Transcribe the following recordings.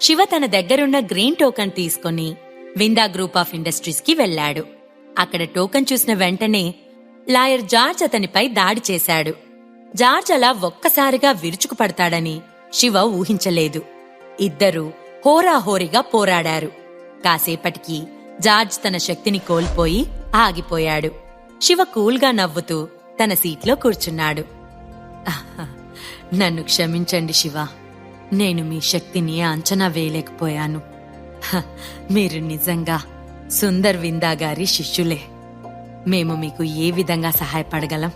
శివ తన దగ్గరున్న green token తీసుకొని విందా గ్రూప్ ఆఫ్ ఇండస్ట్రీస్కి వెళ్ళాడు అక్కడ టోకన్ చూసిన వెంటనే లాయర్ జార్జ్ అతనిపై దాడి చేశాడు. జార్జ్ అలా ఒక్కసారిగా విరుచుకుపడతాడని శివ ఊహించలేదు. ఇద్దరూ హోరాహోరీగా పోరాడారు. కాసేపటికి జార్జ్ తన శక్తిని కోల్పోయి ఆగిపోయాడు. శివ కూల్గా నవ్వుతూ తన సీట్లో కూర్చున్నాడు. నన్ను క్షమించండి శివ. నేను మీ శక్తిని అంచనా వేయలేకపోయాను. హ, మీరు నిజంగా సుందర్ విందా గారి శిష్యులే. మేము మీకు ఏ విధంగా సహాయపడగలం?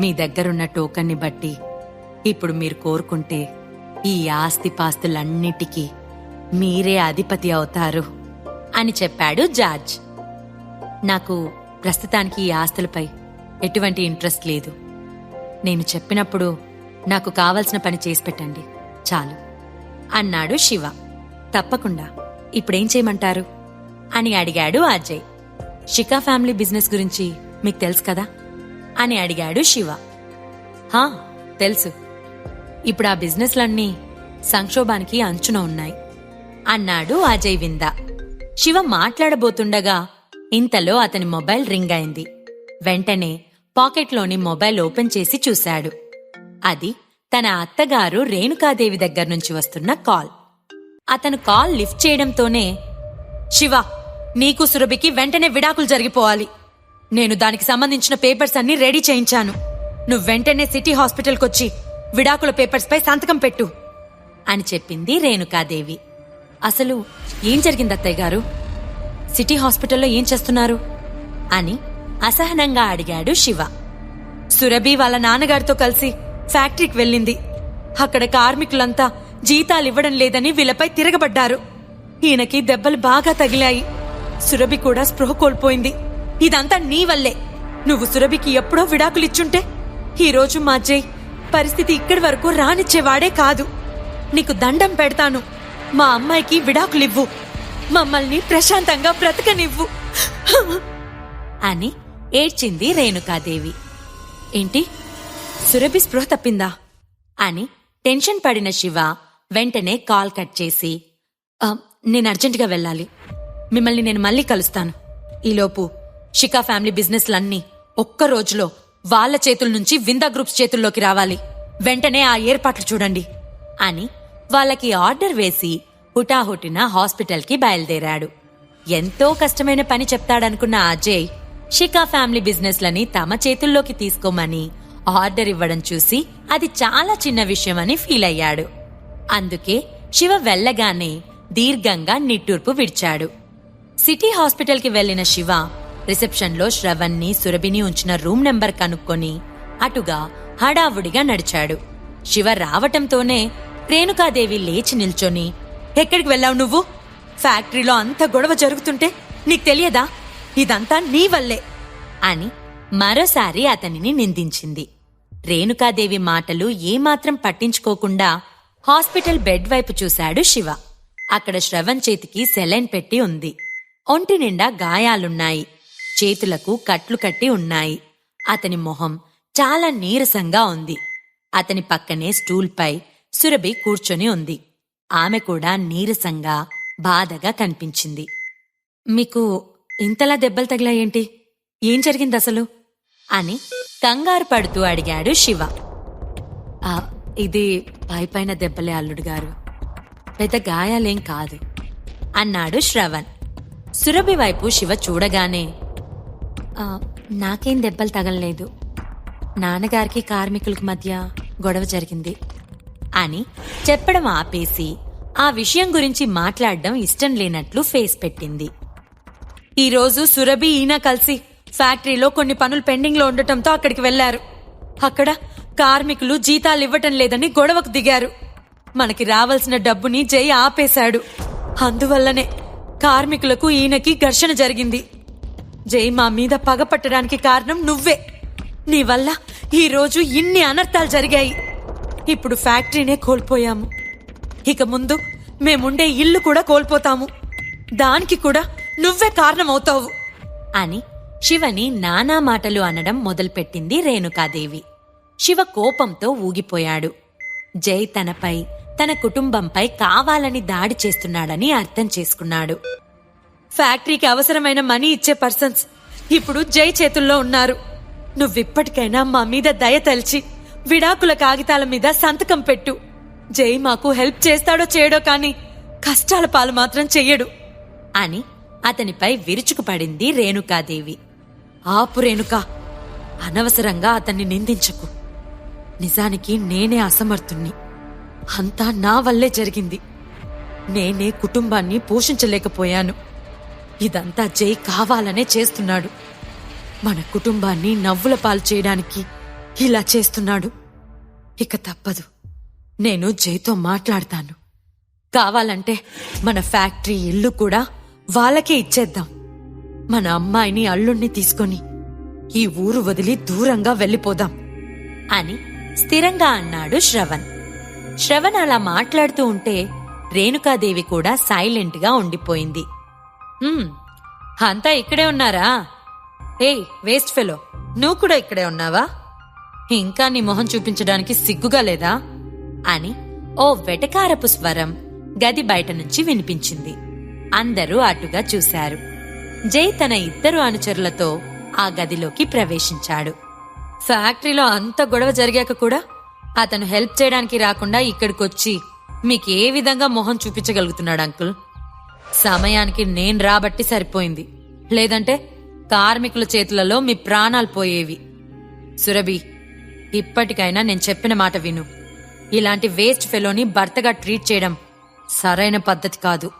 మీ దగ్గరున్న టోకన్ని బట్టి ఇప్పుడు మీరు కోరుకుంటే ఈ ఆస్తిపాస్తులన్నిటికీ మీరే అధిపతి అవుతారు అని చెప్పాడు జార్జ్. నాకు ప్రస్తుతానికి ఈ ఆస్తులపై ఎటువంటి ఇంట్రెస్ట్ లేదు. నేను చెప్పినప్పుడు నాకు కావలసిన పని చేసి పెట్టండి. చాలు. అన్నాడు శివ. తప్పకుండా. ఇప్పుడేం చేయమంటారు? అని అడిగాడు అజయ్ షికా ఫ్యామిలీ బిజినెస్ గురించి మీకు తెలుసు కదా? అని అడిగాడు శివ. హా తెలుసు. ఇప్పుడు ఆ బిజినెస్లన్నీ సంక్షోభానికి అంచున ఉన్నాయి. అన్నాడు అజయ్ వింద. శివ మాట్లాడబోతుండగా ఇంతలో అతని మొబైల్ రింగ్ అయింది. వెంటనే పాకెట్లోని మొబైల్ ఓపెన్ చేసి చూశాడు. అది తన అత్తగారు రేణుకాదేవి దగ్గర నుంచి వస్తున్న కాల్. అతను కాల్ లిఫ్ట్ చేయడంతోనే శివ నీకు సురభికి వెంటనే విడాకులు జరిగిపోవాలి. నేను దానికి సంబంధించిన పేపర్స్ అన్ని రెడీ చేయించాను. నువ్వు వెంటనే సిటీ హాస్పిటల్కొచ్చి విడాకుల పేపర్స్ పై సంతకం పెట్టు అని చెప్పింది రేణుకాదేవి. అసలు ఏం జరిగింది అత్తయ్య గారు? సిటీ హాస్పిటల్లో ఏం చేస్తున్నారు? అని అసహనంగా అడిగాడు శివ. సురభి వాళ్ళ నాన్నగారితో కలిసి ఫ్యాక్టరీకి వెళ్ళింది. అక్కడ కార్మికులంతా జీతాలివ్వడం లేదని వీళ్ళపై తిరగబడ్డారు. ఈయనకి దెబ్బలు బాగా తగిలాయి. సురభి కూడా స్పృహ కోల్పోయింది. ఇదంతా నీ వల్లే. నువ్వు సురభికి ఎప్పుడో విడాకులిచ్చుంటే ఈరోజు మా జై పరిస్థితి ఇక్కడి వరకు రానిచ్చేవాడే కాదు. నీకు దండం పెడతాను. మా అమ్మాయికి విడాకులివ్వు. మమ్మల్ని ప్రశాంతంగా బ్రతకనివ్వు. అని ఏడ్చింది రేణుకాదేవి. ఏంటి? సురభి స్పృహ తప్పిందా? అని టెన్షన్ పడిన శివ వెంటనే కాల్ కట్ చేసి నేను అర్జెంటుగా వెళ్ళాలి. మిమ్మల్ని నేను మళ్ళీ కలుస్తాను. ఈలోపు షికా ఫ్యామిలీ బిజినెస్లన్నీ ఒక్క రోజులో వాళ్ళ చేతుల నుంచి విందా గ్రూప్స్ చేతుల్లోకి రావాలి. వెంటనే ఆ ఏర్పాట్లు చూడండి. అని వాళ్ళకి ఆర్డర్ వేసి హుటాహుటిన హాస్పిటల్కి బయలుదేరాడు. ఎంతో కష్టమైన పని చెప్తాడనుకున్న అజయ్ షికా ఫ్యామిలీ బిజినెస్లని తమ చేతుల్లోకి తీసుకోమని ఆర్డర్ ఇవ్వడం చూసి అది చాలా చిన్న విషయమని ఫీల్ అయ్యాడు. అందుకే శివ వెళ్ళగానే దీర్ఘంగా నిట్టూర్పు విడిచాడు. సిటీ హాస్పిటల్కి వెళ్ళిన శివ రిసెప్షన్లో శ్రవణ్ని సురభిని ఉంచిన రూమ్ నెంబర్ కనుక్కొని అటుగా హడావుడిగా నడిచాడు. శివ రావటంతోనే రేణుకాదేవి లేచి నిల్చొని ఎక్కడికి వెళ్ళావు నువ్వు? ఫ్యాక్టరీలో అంత గొడవ జరుగుతుంటే నీకు తెలియదా? ఇదంతా నీ వల్లే అని మరోసారి అతనిని నిందించింది. రేణుకాదేవి మాటలు ఏమాత్రం పట్టించుకోకుండా హాస్పిటల్ బెడ్ వైపు చూశాడు శివ. అక్కడ శ్రవణ్ చేతికి సెలైన్ పెట్టి ఉంది. ఒంటి నిండా గాయాలున్నాయి. చేతులకు కట్లు కట్టి ఉన్నాయి. అతని మొహం చాలా నీరసంగా ఉంది. అతని పక్కనే స్టూల్పై సురభి కూర్చొని ఉంది. ఆమె కూడా నీరసంగా బాధగా కనిపించింది. మీకు ఇంతలా దెబ్బలు తగిలాయేంటి? ఏం జరిగింది అసలు అని కంగారు పడుతూ అడిగాడు శివ. ఇది పైపైన దెబ్బలే అల్లుడు గారు. పెద్ద గాయాలేం కాదు అన్నాడు శ్రవణ్. సురభి వైపు శివ చూడగానే నాకేం దెబ్బలు తగలలేదు. నాన్నగారికి కార్మికులకు మధ్య గొడవ జరిగింది అని చెప్పడం ఆపేసి ఆ విషయం గురించి మాట్లాడడం ఇష్టం లేనట్లు ఫేస్ పెట్టింది. ఈరోజు సురభి ఈయన కలిసి ఫ్యాక్టరీలో కొన్ని పనులు పెండింగ్లో ఉండటంతో అక్కడికి వెళ్ళారు అక్కడ కార్మికులు జీతాలు ఇవ్వటం లేదని గొడవకు దిగారు. మనకి రావాల్సిన డబ్బుని జై ఆపేశాడు. అందువల్లనే కార్మికులకు ఈయనకి ఘర్షణ జరిగింది. జై మా మీద పగపట్టడానికి కారణం నువ్వే. నీ వల్ల ఈ రోజు ఇన్ని అనర్థాలు జరిగాయి. ఇప్పుడు ఫ్యాక్టరీనే కోల్పోయాము. ఇక ముందు మేముండే ఇల్లు కూడా కోల్పోతాము. దానికి కూడా నువ్వే కారణమవుతావు. అని శివని నానా మాటలు అనడం మొదలుపెట్టింది రేణుకాదేవి. శివ కోపంతో ఊగిపోయాడు. జై తనపై తన కుటుంబంపై కావాలని దాడి చేస్తున్నాడని అర్థం చేసుకున్నాడు. ఫ్యాక్టరీకి అవసరమైన మనీ ఇచ్చే పర్సన్స్ ఇప్పుడు జై చేతుల్లో ఉన్నారు. నువ్విప్పటికైనా మా మీద దయ తలిచి విడాకుల కాగితాల మీద సంతకం పెట్టు. జై మాకు హెల్ప్ చేస్తాడో చేయడో కాని కష్టాల పాలు మాత్రం చెయ్యడు. అని అతనిపై విరుచుకుపడింది రేణుకాదేవి. ఆపురేణుకా అనవసరంగా అతన్ని నిందించకు. నిజానికి నేనే అసమర్థుణ్ణి. అంతా నా వల్లే జరిగింది. నేనే కుటుంబాన్ని పోషించలేకపోయాను. ఇదంతా జై కావాలనే చేస్తున్నాడు. మన కుటుంబాన్ని నవ్వుల పాలు చేయడానికి ఇలా చేస్తున్నాడు. ఇక తప్పదు. నేను జైతో మాట్లాడతాను. కావాలంటే మన ఫ్యాక్టరీ ఇల్లు కూడా వాళ్ళకే ఇచ్చేద్దాం. మన అమ్మాయిని అల్లుణ్ణి తీసుకొని ఈ ఊరు వదిలి దూరంగా వెళ్ళిపోదాం అని స్థిరంగా అన్నాడు శ్రవణ్. శ్రవణ్ అలా మాట్లాడుతూ ఉంటే రేణుకాదేవి కూడా సైలెంట్గా ఉండిపోయింది. అంతా ఇక్కడే ఉన్నారా? ఏయ్ వేస్ట్ ఫెలో నువ్వు కూడా ఇక్కడే ఉన్నావా? ఇంకా నీ మొహం చూపించడానికి సిగ్గుగా లేదా? అని ఓ వెటకారపు స్వరం గది బయట నుంచి వినిపించింది. అందరూ అటుగా చూశారు. జై తన ఇద్దరు అనుచరులతో ఆ గదిలోకి ప్రవేశించాడు. ఫ్యాక్టరీలో అంత గొడవ జరిగాక కూడా అతను హెల్ప్ చేయడానికి రాకుండా ఇక్కడికొచ్చి మీకు ఏ విధంగా మొహం చూపించగలుగుతున్నాడు అంకుల్? సమయానికి నేను రాబట్టి సరిపోయింది. లేదంటే కార్మికుల చేతులలో మీ ప్రాణాలు పోయేవి. సురభి ఇప్పటికైనా నేను చెప్పిన మాట విను. ఇలాంటి వేస్ట్ ఫెలోని భర్తగా ట్రీట్ చేయడం సరైన పద్ధతి కాదు.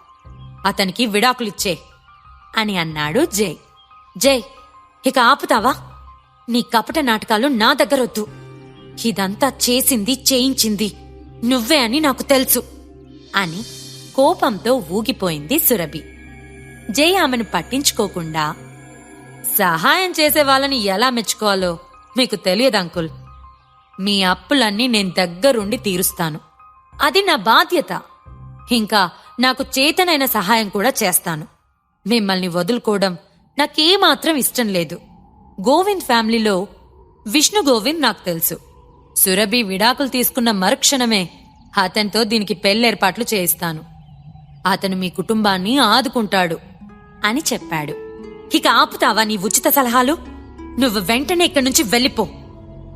అతనికి విడాకులిచ్చే. అని అన్నాడు జై. జై ఇక ఆపుతావా? నీ కపట నాటకాలు నా దగ్గరొద్దు. ఇదంతా చేసింది చేయించింది. నువ్వే అని నాకు తెలుసు అని కోపంతో ఊగిపోయింది సురభి. జై ఆమెను పట్టించుకోకుండా సహాయం చేసే వాళ్ళని ఎలా మెచ్చుకోవాలో మీకు తెలియదు అంకుల్. మీ అప్పులన్నీ నేను దగ్గరుండి తీరుస్తాను. అది నా బాధ్యత. ఇంకా నాకు చేతనైన సహాయం కూడా చేస్తాను. మిమ్మల్ని వదులుకోవడం నాకేమాత్రం ఇష్టం లేదు. గోవింద్ ఫ్యామిలీలో విష్ణు గోవింద్ నాకు తెలుసు. సురభి విడాకులు తీసుకున్న మరుక్షణమే అతనితో దీనికి పెళ్ళేర్పాట్లు చేయిస్తాను. అతను మీ కుటుంబాన్ని ఆదుకుంటాడు అని చెప్పాడు. ఇక ఆపుతావా నీ ఉచిత సలహాలు? నువ్వు వెంటనే ఇక్కడి నుంచి వెళ్ళిపో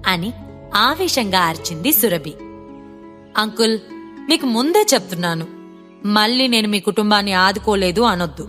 అని ఆవేశంగా అరిచింది సురభి. అంకుల్ మీకు ముందే చెప్తున్నాను. మళ్ళీ నేను మీ కుటుంబాన్ని ఆదుకోలేదు అనొద్దు.